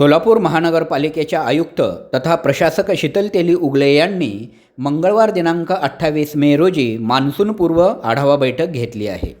सोलापूर महानगरपालिकेच्या आयुक्त तथा प्रशासक शीतल तेली उगले यांनी मंगळवार दिनांक अठ्ठावीस मे रोजी मान्सूनपूर्व आढावा बैठक घेतली आहे.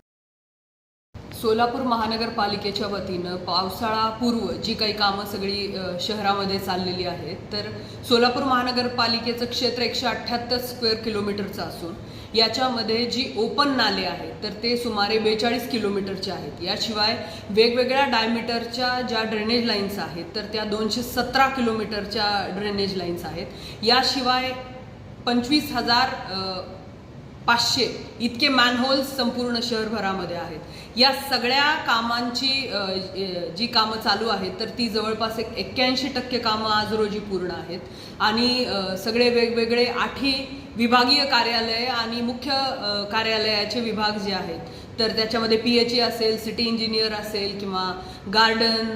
सोलापूर महानगरपालिकेच्या वतीनं पावसाळापूर्व जी काही कामं सगळी शहरामध्ये चाललेली आहेत तर सोलापूर महानगरपालिकेचं क्षेत्र एकशे अठ्ठ्याहत्तर स्क्वेअर किलोमीटरचं असून याच्यामध्ये जी ओपन नाले आहेत तर ते सुमारे बेचाळीस किलोमीटरचे आहेत. याशिवाय वेगवेगळ्या डायमीटरच्या ज्या ड्रेनेज लाईन्स आहेत तर त्या दोनशे सतरा किलोमीटरच्या ड्रेनेज लाईन्स आहेत. याशिवाय पंचवीस हजार पाचशे इतके मॅनहोल्स संपूर्ण शहरभरामध्ये आहेत. या सगळ्या कामांची जी कामं चालू आहेत तर ती जवळपास एक एक्क्याऐंशी टक्के कामं आज रोजी पूर्ण आहेत. आणि सगळे वेगवेगळे आठी विभागीय कार्यालय आणि मुख्य कार्यालयाचे विभाग जे आहेत तर त्याच्यामध्ये पी एच ई असेल सिटी इंजिनियर असेल किंवा गार्डन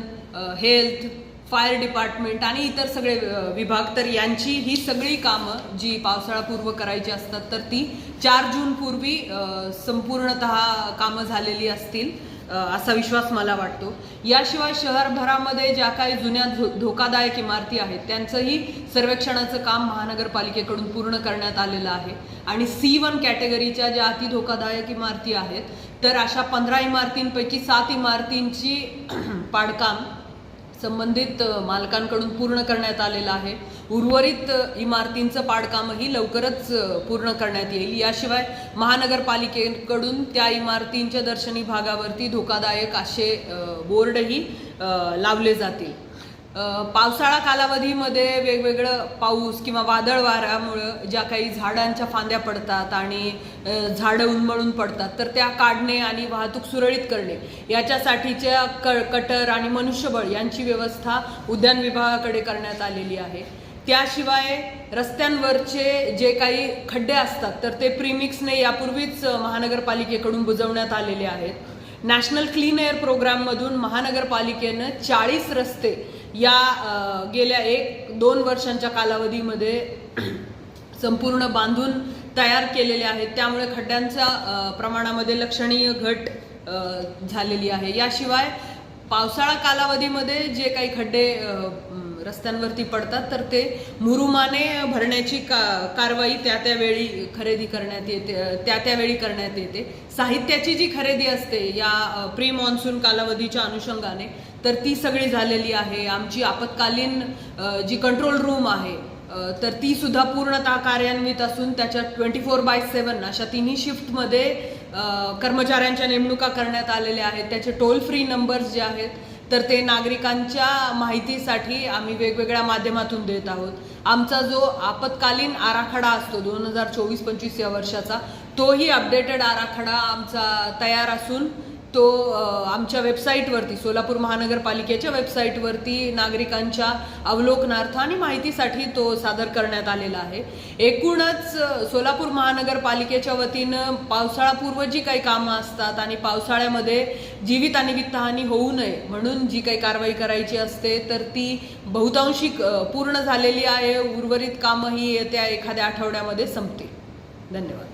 हेल्थ फायर डिपार्टमेंट आणि इतर सगळे विभाग तर यांची ही सगळी कामं जी पावसाळापूर्व करायची असतात तर ती चार जून पूर्वी संपूर्णतः कामं झालेली असतील असा विश्वास मला वाटतो. याशिवाय शहरभरामध्ये ज्या काही जुन्या धो धोकादायक इमारती आहेत त्यांचंही सर्वेक्षणाचं काम महानगरपालिकेकडून पूर्ण करण्यात आलेलं आहे. आणि सी वन कॅटेगरीच्या ज्या अति धोकादायक इमारती आहेत तर अशा पंधरा इमारतींपैकी सात इमारतींची पाडकाम संबंधित मालकांकडून पूर्ण करण्यात आलेलं आहे. उर्वरित इमारतींचं पाडकामही लवकरच पूर्ण करण्यात येईल. याशिवाय महानगरपालिकेकडून त्या इमारतींच्या दर्शनी भागावरती धोकादायक असे बोर्डही लावले जातील. पावसाळा कालावधीमध्ये वेगवेगळं पाऊस किंवा वादळ वाऱ्यामुळं ज्या काही झाडांच्या फांद्या पडतात आणि झाडं उन्मळून पडतात तर त्या काढणे आणि वाहतूक सुरळीत करणे याच्यासाठीच्या क कटर आणि मनुष्यबळ यांची व्यवस्था उद्यान विभागाकडे करण्यात आलेली आहे. त्याशिवाय रस्त्यांवरचे जे काही खड्डे असतात तर ते प्रीमिक्सने यापूर्वीच महानगरपालिकेकडून बुजवण्यात आलेले आहेत. नॅशनल क्लीन एअर प्रोग्राममधून महानगरपालिकेनं चाळीस रस्ते या गेल्या एक दोन वर्षांच्या कालावधीमध्ये संपूर्ण बांधून तयार केलेले आहेत. त्यामुळे खड्ड्यांच्या प्रमाणामध्ये लक्षणीय घट झालेली आहे. याशिवाय पावसाळा कालावधीमध्ये जे काही खड्डे रस्त्यांवरती पडतात तर ते मुरुमाने भरण्याची का कारवाई त्या त्यावेळी खरेदी करण्यात येते त्या त्यावेळी करण्यात येते. साहित्याची जी खरेदी असते या प्री मॉन्सून कालावधीच्या अनुषंगाने तर ती सगळी झालेली आहे. आमची आपत्कालीन जी कंट्रोल रूम आहे तर ती सुद्धा पूर्णतः कार्यान्वित असून त्याच्यात ट्वेंटी फोर बाय सेवन अशा तिन्ही शिफ्टमध्ये कर्मचाऱ्यांच्या नेमणुका करण्यात आलेल्या आहेत. त्याचे टोल फ्री नंबर्स जे आहेत तर ते नागरिकांच्या माहितीसाठी आम्ही वेगवेगळ्या माध्यमातून देत आहोत. आमचा जो आपत्कालीन आराखडा असतो दोन हजार चोवीस पंचवीस या वर्षाचा तोही अपडेटेड आराखडा आमचा तयार असून तो आमच्या वेबसाईटवरती सोलापूर महानगरपालिकेच्या वेबसाईटवरती नागरिकांच्या अवलोकनार्थ आणि माहितीसाठी तो सादर करण्यात आलेला आहे. एकूणच सोलापूर महानगरपालिकेच्या वतीनं पावसाळापूर्व जी काही कामं असतात आणि पावसाळ्यामध्ये जीवित आणि वित्तहानी होऊ नये म्हणून जी काही कारवाई करायची असते तर ती बहुतांशी पूर्ण झालेली आहे. उर्वरित कामं ही येत्या एखाद्या आठवड्यामध्ये संपतील. धन्यवाद.